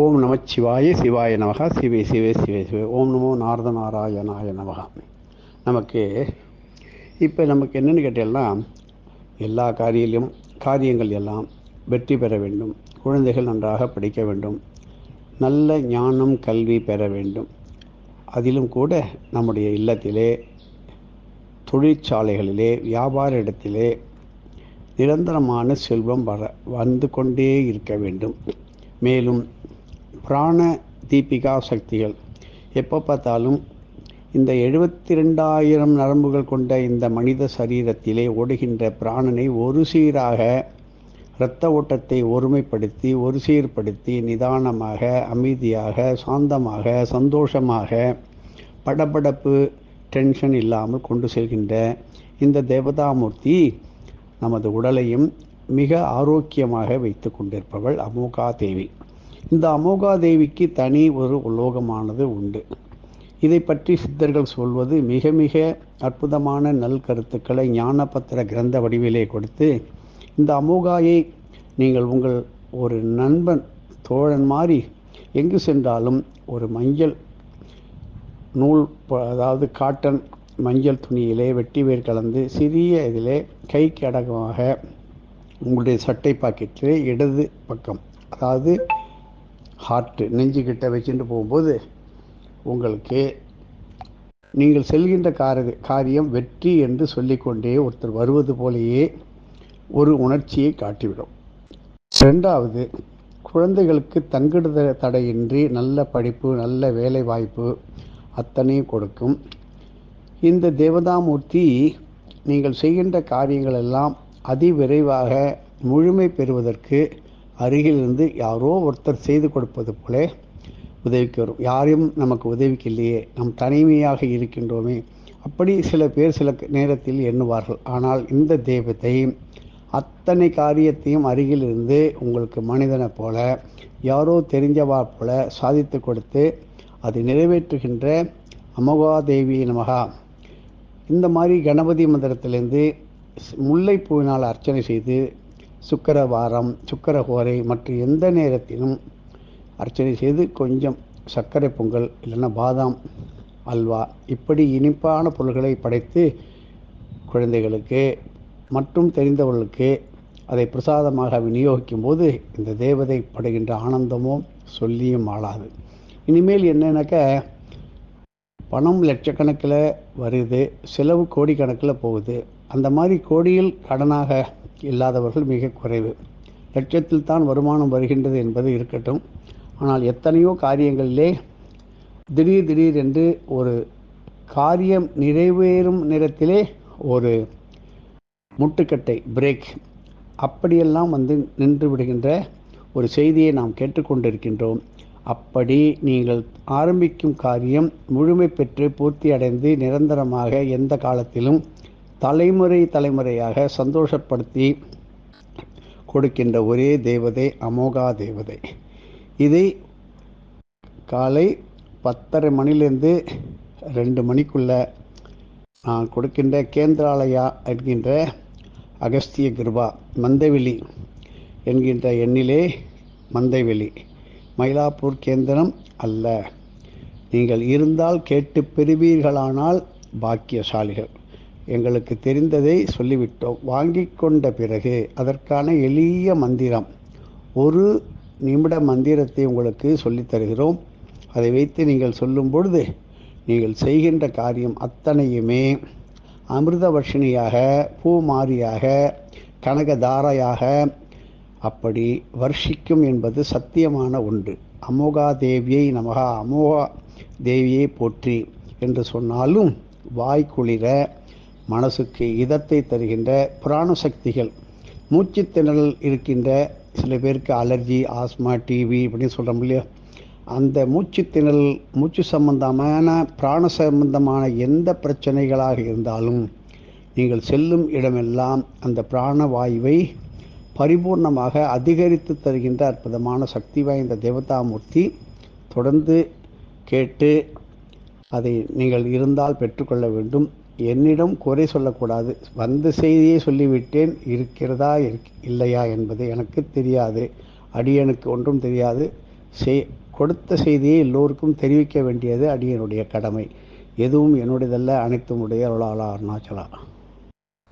ஓம் நம சிவாய சிவாய நமகா சிவே சிவே சிவே சிவே. ஓம் நமோ நாரத நாராயணாய நமகா. நமக்கு இப்போ நமக்கு என்னென்னு கேட்டீங்கன்னா எல்லா காரியிலும் காரியங்கள் எல்லாம் வெற்றி பெற வேண்டும். குழந்தைகள் நன்றாக படிக்க வேண்டும். நல்ல ஞானம் கல்வி பெற வேண்டும். அதிலும் கூட நம்முடைய இல்லத்திலே தொழிற்சாலைகளிலே வியாபார இடத்திலே நிரந்தரமான செல்வம் வர வந்து கொண்டே இருக்க வேண்டும். மேலும் பிராண தீபிகா சக்திகள். எப்போ பார்த்தாலும் இந்த எழுபத்தி ரெண்டாயிரம் நரம்புகள் கொண்ட இந்த மனித சரீரத்திலே ஓடுகின்ற பிராணனை ஒரு சீராக இரத்த ஓட்டத்தை ஒருமைப்படுத்தி ஒரு சீர்படுத்தி நிதானமாக அமைதியாக சாந்தமாக சந்தோஷமாக படபடப்பு டென்ஷன் இல்லாமல் கொண்டு செல்கின்ற இந்த தேவதாமூர்த்தி நமது உடலையும் மிக ஆரோக்கியமாக வைத்து கொண்டிருப்பவள் அமோகா தேவி. இந்த அமோகா தேவிக்கு தனி ஒரு உலோகமானது உண்டு. இதை பற்றி சித்தர்கள் சொல்வது மிக மிக அற்புதமான நல் கருத்துக்களை ஞானபத்திர கிரந்த வடிவிலே கொடுத்து இந்த அமோகாயை நீங்கள் உங்கள் ஒரு நண்பன் தோழன் மாதிரி எங்கு சென்றாலும் ஒரு மஞ்சள் நூல் அதாவது காட்டன் மஞ்சள் துணியிலே வெட்டி வேர் கலந்து சிறிய இதிலே கைக்கு அடக்கமாக உங்களுடைய சட்டை பாக்கெட்டிலே இடது பக்கம் அதாவது ஹார்ட்டு நெஞ்சுக்கிட்ட வச்சுட்டு போகும்போது உங்களுக்கு நீங்கள் செல்கின்ற கார காரியம் வெற்றி என்று சொல்லிக்கொண்டே ஒருத்தர் வருவது போலேயே ஒரு உணர்ச்சியை காட்டிவிடும். ரெண்டாவது குழந்தைகளுக்கு தங்குடுத தடையின்றி நல்ல படிப்பு நல்ல வேலை வாய்ப்பு அத்தனையும் கொடுக்கும். இந்த தேவதாமூர்த்தி நீங்கள் செய்கின்ற காரியங்கள் எல்லாம் அதிவிரைவாக முழுமை பெறுவதற்கு அருகிலிருந்து யாரோ ஒருத்தர் செய்து கொடுப்பது போல உதவிக்கு வரும். யாரையும் நமக்கு உதவிக்கு இல்லையே நம் தனிமையாக இருக்கின்றோமே. அப்படி சில பேர் சில நேரத்தில் எண்ணுவார்கள். ஆனால் இந்த தெய்வத்தை அத்தனை காரியத்தையும் அருகில் இருந்து உங்களுக்கு மனிதனை போல யாரோ தெரிஞ்சவா போல சாதித்து கொடுத்து அதை நிறைவேற்றுகின்ற அமோகாதேவி நமகா. இந்த மாதிரி கணபதி மந்திரத்திலேருந்து முல்லைப்பூவினால் அர்ச்சனை செய்து சுக்கரவாரம் சுக்கரகோரை மற்றும் எந்த நேரத்திலும் அர்ச்சனை செய்து கொஞ்சம் சர்க்கரை பொங்கல் இல்லைன்னா பாதாம் அல்வா இப்படி இனிப்பான பொருள்களை படைத்து குழந்தைகளுக்கு மற்றும் தெரிந்தவர்களுக்கு அதை பிரசாதமாக விநியோகிக்கும் போது இந்த தேவதை படுகின்ற ஆனந்தமும் சொல்லியும் ஆளாது. இனிமேல் என்னென்னாக்க பணம் லட்சக்கணக்கில் வருது செலவு கோடிக்கணக்கில் போகுது. அந்த மாதிரி கோடியில் கடனாக இல்லாதவர்கள் மிக குறைவு. லட்சத்தில் தான் வருமானம் வருகின்றது என்பது இருக்கட்டும். ஆனால் எத்தனையோ காரியங்களிலே திடீர் திடீர் என்று ஒரு காரியம் நிறைவேறும் நேரத்திலே ஒரு முட்டுக்கட்டை பிரேக் அப்படியெல்லாம் வந்து நின்று விடுகின்ற ஒரு செய்தியை நாம் கேட்டுக்கொண்டிருக்கின்றோம். அப்படி நீங்கள் ஆரம்பிக்கும் காரியம் முழுமை பெற்று பூர்த்தி அடைந்து நிரந்தரமாக எந்த காலத்திலும் தலைமுறை தலைமுறையாக சந்தோஷப்படுத்தி கொடுக்கின்ற ஒரே தேவதை அமோகா தேவதை. இதை காலை பத்தரை மணிலேருந்து ரெண்டு மணிக்குள்ள நான் கொடுக்கின்ற கேந்திராலயா என்கின்ற அகஸ்திய கிருபா மந்தவெளி என்கின்ற எண்ணிலே மந்தைவெளி. மயிலாப்பூர் கேந்திரம் அல்ல. நீங்கள் இருந்தால் கேட்டு பெறுவீர்களானால் பாக்கியசாலிகள். எங்களுக்கு தெரிந்ததை சொல்லிவிட்டோம். வாங்கி கொண்ட பிறகு அதற்கான எளிய மந்திரம். ஒரு நிமிட மந்திரத்தை உங்களுக்கு சொல்லித் தருகிறோம். அதை வைத்து நீங்கள் சொல்லும் பொழுது நீங்கள் செய்கின்ற காரியம் அத்தனையுமே அமிர்தவர்ஷினியாக பூமாரியாக கனகதாரையாக அப்படி வர்ஷிக்கும் என்பது சத்தியமான ஒன்று. அமோகா தேவியை நமகா அமோகா தேவியை போற்றி என்று சொன்னாலும் வாய்க்குளிர மனசுக்கு இதத்தை தருகின்ற புராண சக்திகள். மூச்சு திணறல் இருக்கின்ற சில பேருக்கு அலர்ஜி ஆஸ்மா டிவி அப்படின்னு சொல்கிறோம் இல்லையா? அந்த மூச்சு திணறல் மூச்சு சம்பந்தமான பிராண சம்பந்தமான எந்த பிரச்சனைகளாக இருந்தாலும் நீங்கள் செல்லும் இடமெல்லாம் அந்த பிராண வாயுவை பரிபூர்ணமாக அதிகரித்து தருகின்ற அற்புதமான சக்தி வாய்ந்த தேவதாமூர்த்தி தொடர்ந்து கேட்டு அதை நீங்கள் இருந்தால் பெற்றுக்கொள்ள வேண்டும். என்னிடம் குறை சொல்லக்கூடாது. வந்த செய்தியை சொல்லிவிட்டேன். இருக்கிறதா இல்லையா என்பது எனக்கு தெரியாது. அடியனுக்கு ஒன்றும் தெரியாது. செய் கொடுத்த செய்தியை எல்லோருக்கும் தெரிவிக்க வேண்டியது அடியனுடைய கடமை. எதுவும் என்னுடையதல்ல அனைத்தும் உடைய அருளாளா அருணாச்சலா.